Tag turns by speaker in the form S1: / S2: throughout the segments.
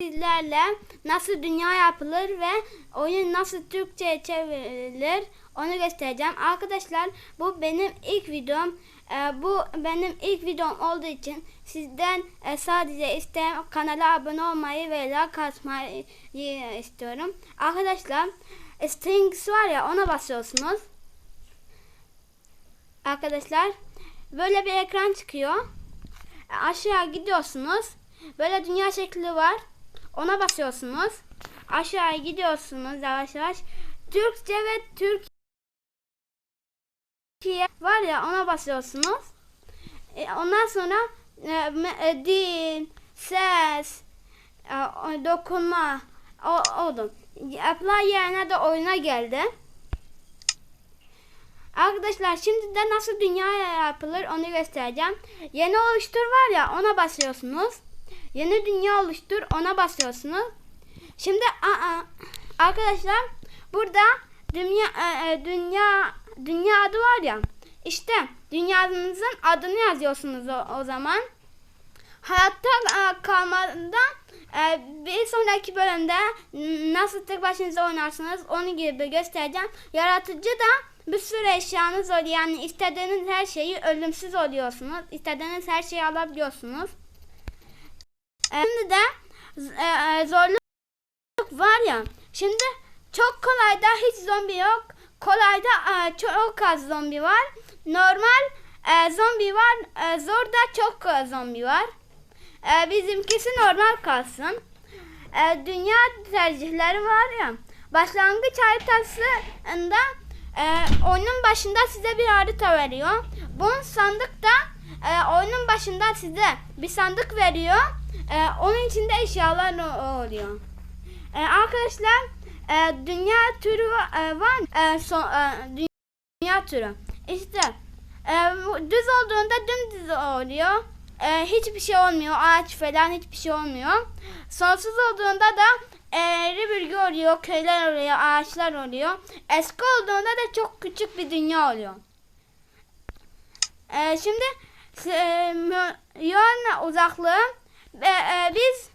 S1: sizlerle nasıl dünya yapılır ve oyun nasıl Türkçe çevrilir onu göstereceğim. Arkadaşlar bu benim ilk videom. Ee, bu benim ilk videom olduğu için sizden e, sadece isteğim kanala abone olmayı ve like atmayı istiyorum. Arkadaşlar strings var ya ona basıyorsunuz. Arkadaşlar böyle bir ekran çıkıyor. Aşağı gidiyorsunuz. Böyle dünya şekli var. Ona basıyorsunuz. Aşağı gidiyorsunuz yavaş yavaş. Türkçe ve Türkiye var ya ona basıyorsunuz. E, ondan sonra e, e, dil, ses, e, dokunma o, oldu. Apply yerine de oyuna geldi. Arkadaşlar şimdi de nasıl dünya yapılır onu göstereceğim. Yeni oluştur var ya ona basıyorsunuz. Yeni dünya oluştur ona basıyorsunuz. Şimdi a- a- arkadaşlar burada dünya e, e, dünya dünya adı var ya. İşte dünyanızın adını yazıyorsunuz o, o zaman. Hayatta e, kalmadan e, bir sonraki bölümde nasıl tek başınıza oynarsınız onu gibi göstereceğim. Yaratıcı da bir sürü eşyanız oluyor. Yani istediğiniz her şeyi ölümsüz oluyorsunuz. İstediğiniz her şeyi alabiliyorsunuz. Şimdi de e, e, zorluk var ya. Şimdi çok kolayda hiç zombi yok. Kolayda e, çok az zombi var. Normal e, zombi var. E, zorda çok e, zombi var. E, bizimkisi normal kalsın. E, dünya tercihleri var ya. Başlangıç haritasında e, oyunun başında size bir harita veriyor. Bunun sandıkta e, oyunun başında size bir sandık veriyor. E, onun içinde eşyalar oluyor. E, arkadaşlar e, dünya türü e, var. E, so- e, dünya türü. İşte e, düz olduğunda dümdüz oluyor. E, hiçbir şey olmuyor. Ağaç falan hiçbir şey olmuyor. Sonsuz olduğunda da eğri bürgü oluyor. Köyler oluyor. Ağaçlar oluyor. Eski olduğunda da çok küçük bir dünya oluyor. E, şimdi e, milyon uzaklığı ve e, biz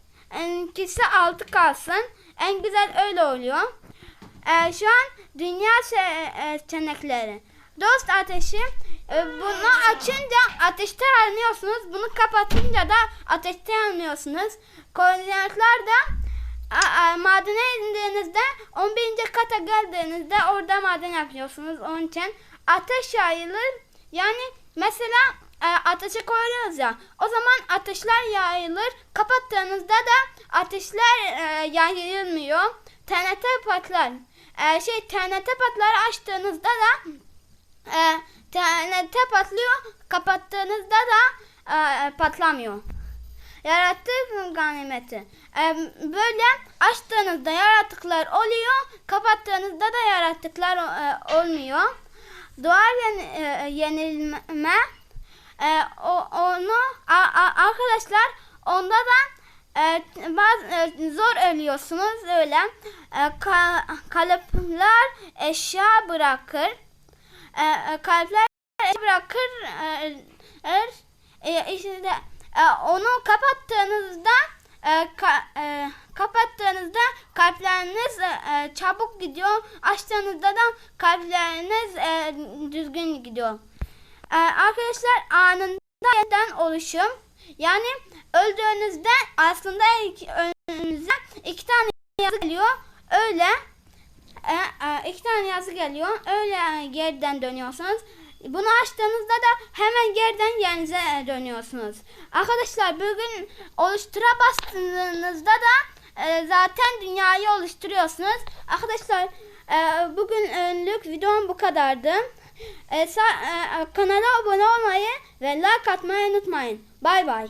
S1: ikisi altı kalsın. En güzel öyle oluyor. E, şu an dünya se- e, seçenekleri. Dost ateşi. E, bunu açınca ateşte yanıyorsunuz. Bunu kapatınca da ateşte yanmıyorsunuz. Koordinatlar da a- a- madene indiğinizde 11. kata geldiğinizde orada maden yapıyorsunuz. Onun için ateş yayılır. Yani mesela e, ateşe koyuyoruz ya. O zaman ateşler yayılır. Kapattığınızda da ateşler e, yayılmıyor. TNT patlar. E, şey TNT patları açtığınızda da e, TNT patlıyor. Kapattığınızda da e, patlamıyor. Yarattık ganimeti. E, böyle açtığınızda yaratıklar oluyor. Kapattığınızda da yaratıklar e, olmuyor. Doğal yen- e, yenilme e, o, onu a- a- arkadaşlar onda da e, bazı e, zor ölüyorsunuz öyle. E, ka- kalıplar eşya bırakır. E, e, eşya bırakır. E, er, e, işte, e, onu kapattığınızda e, ka- e, kapattığınızda kalpleriniz e, e, çabuk gidiyor. Açtığınızda da kalpleriniz e, düzgün gidiyor. Ee, arkadaşlar anında yeniden oluşum. Yani öldüğünüzde aslında ilk önünüze iki tane yazı geliyor. Öyle e, e, iki tane yazı geliyor. Öyle geriden dönüyorsunuz. Bunu açtığınızda da hemen geriden yerinize dönüyorsunuz. Arkadaşlar bugün oluştura bastığınızda da e, zaten dünyayı oluşturuyorsunuz. Arkadaşlar e, bugün önlük videom bu kadardı. E, sa- e, kanala abone olmayı ve like atmayı unutmayın. Bay bay.